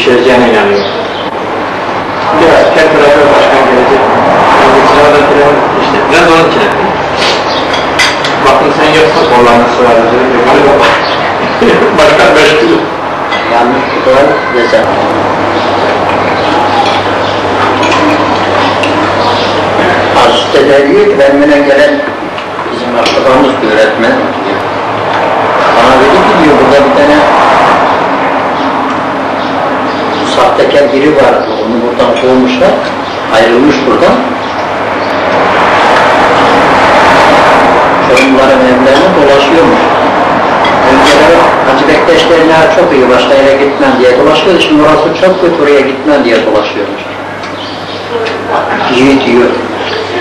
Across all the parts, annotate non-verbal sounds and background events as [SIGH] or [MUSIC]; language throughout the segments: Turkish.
yeşereceğine inanıyorum. Biraz temperatur başkan gelecek. Bu sırada telefon işte biraz onun için ettim. Bakın sen yoksa kullanması var. Başkan meşgul. Yanlış tutar desem. Hastede diyor ki benimle gelen bizim akrabamız bir öğretmen. Bana dedi ki diyor burada bir tane sahtekar biri vardı. Onu buradan kovmuşlar. Ayrılmış buradan. Çocukların evlerine dolaşıyormuş. Önceleri Hacı Bektaşlarına çok iyi başka yere gitmem diye dolaşıyordu. Şimdi orası çok kötü oraya gitmem diye dolaşıyormuş. İyi diyor.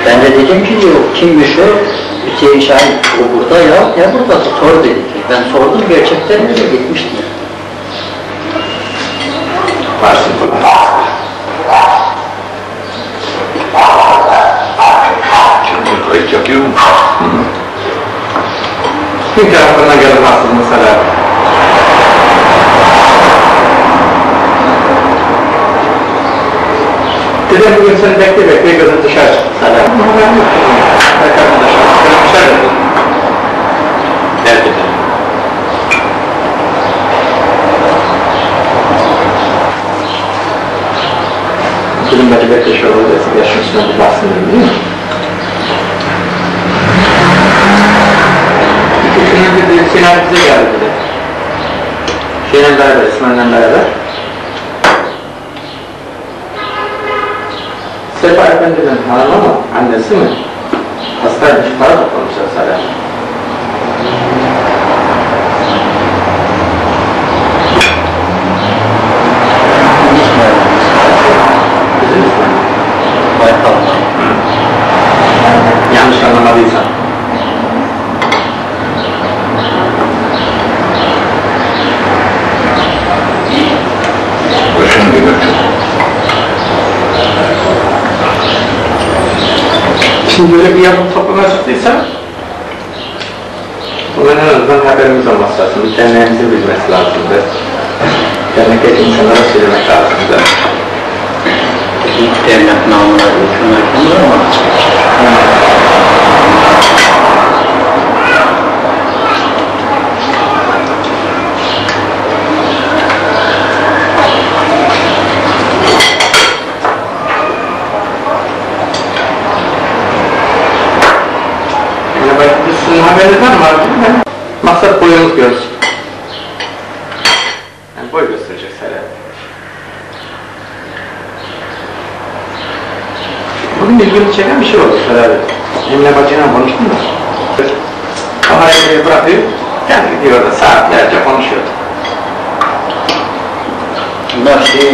Ben de dedim ki diyor kimmiş o? Hüseyin Şahin o burada ya. Ya burada sor dedi. Ben sordum gerçekten öyle gitmişti. Quem quer apanhar a massa no salário? Teria que começar a ter que ver, pegando o chá. Salário não vai muito. Vai acabar o chá. Não chega. Gel şunun üstüne bir de Sinan bize geldi dedi. Şeyle beraber, İsmail'le beraber. Sefa Efendi'den hanım ama annesi mi? Hastaymış, para toplamışlar sadece. Şimdi böyle bir yapım toplama çıktıysa bunun en azından haberimiz olması lazım. Bir derneğimizin bilmesi lazımdı. Dernekteki insanlara söylemek lazımdı. İlk devlet namına hükümet olur ama Yani belki biz sizin haberiniz var mı artık? Ben maksat boyunuz görsün. Yani boy gösterecek sadece. Bugün ilgimi çeken bir şey oldu herhalde. Emine bacıyla konuştum da. Kafayı bırakıyor, kendi gidiyor da saatlerce konuşuyordu. bunlar şey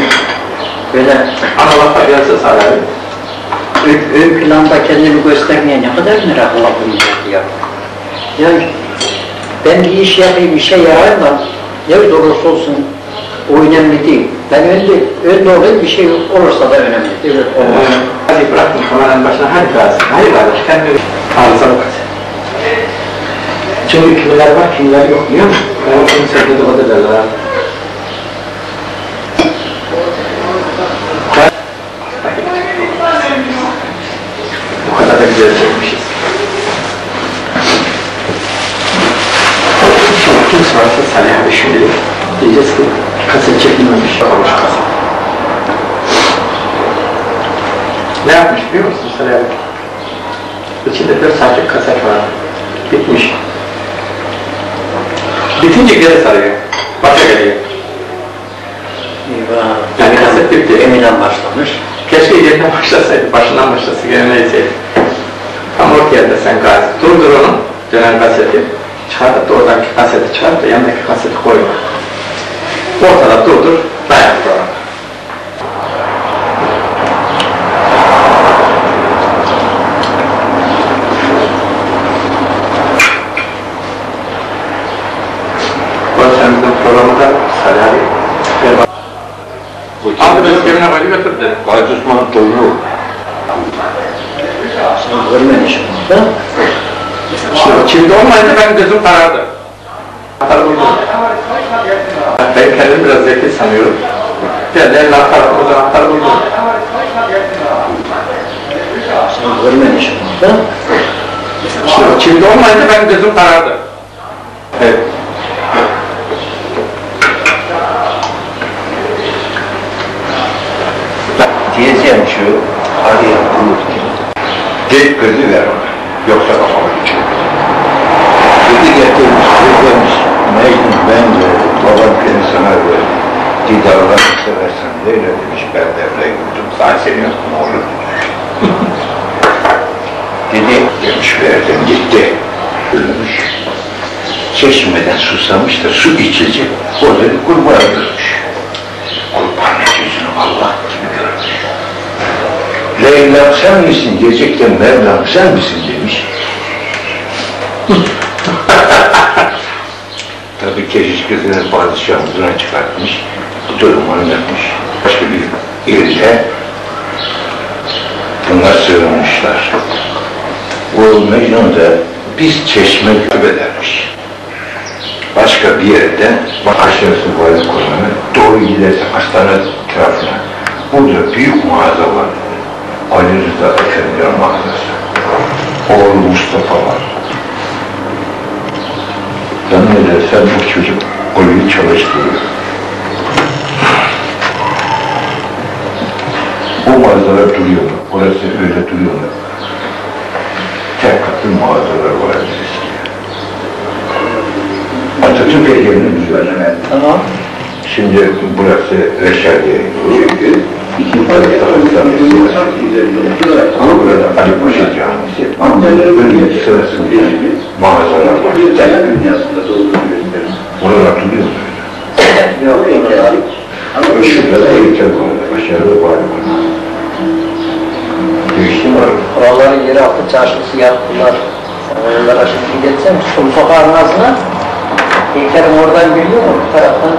böyle Ana lafa gelse sadece. ön, ön planda kendini göstermeye ne kadar meraklı olacak ya. Ya ben bir iş yapayım, işe yarayım da ne olursa olsun o önemli değil. Ben önde, önde olayım bir şey olursa da önemli. Evet, olmaz. Kameranın başına, hadi gazi. Hadi kardeş, kendi arıza bak. Çünkü kimiler var, kimiler yok musun? Ben o kimse dedikodu derler abi. Bu kadar da güzel çekmişiz. Şimdi kimse varsa Salih abi şimdilik diyeceğiz ki kaset çekilmemiş, olmuş kaset. Ne yapmış biliyor musun Salih abi? İçinde 4 saatlik kaset var. Bitmiş. Bitince geri sarıyor. Başa geliyor. Eyvah. Yani kaset bitti. Emir'den başlamış. Keşke yerine başlasaydı, başından başlasa gene neyseydi. Tam orta yerde sen gazi. Durdur onu, dönen kaseti. Çıkart da oradaki kaseti çıkart da yanındaki kaseti koyma. Ortada durdur, dayan programa. na barriga certeza. Quase os mantou. Şimdi não. ben gözüm karardı. Ben kendim biraz Não, sanıyorum. não en anahtar não. anahtar não. Şimdi olmayınca ben gözüm karardı. Çeşmeden susamış da su içecek, o da kurbağa görmüş. Kurban yüzünü Allah gibi görmüş. Leyla sen misin diyecekken Mevlam sen misin demiş. [LAUGHS] Tabii keşiş kızını padişahımızına çıkartmış. Bu durumu anlatmış. Başka bir ilde bunlar sığınmışlar. O Mecnun biz çeşme edermiş. Başka bir yerde bak aşağısı vali konumuna doğru gidersen hastane tarafına. Burada büyük mağaza var. Ali Rıza Efendi'nin mağazası. Oğlu Mustafa var. Zannedersem bu çocuk Ali'yi çalıştırıyor. Bu mağazalar duruyor? Orası öyle duruyor? Tek katlı mağazalar var. Atatürk heykelini düzenleme. Tamam. Şimdi burası Reşadiye. İki tarafta hastanesi var. Ama burada Ali Paşa Camisi. Ama önünde sırasında mağazalar var. Oralar duruyor mu? Yok. Ama şurada da heykel var. Aşağıda var. Değişti var. Oraları yeraltı çarşısı yaptılar. Oralara şimdi geçsem, Sultan Arnazı'na heykelim oradan geliyor mu? Bu taraftan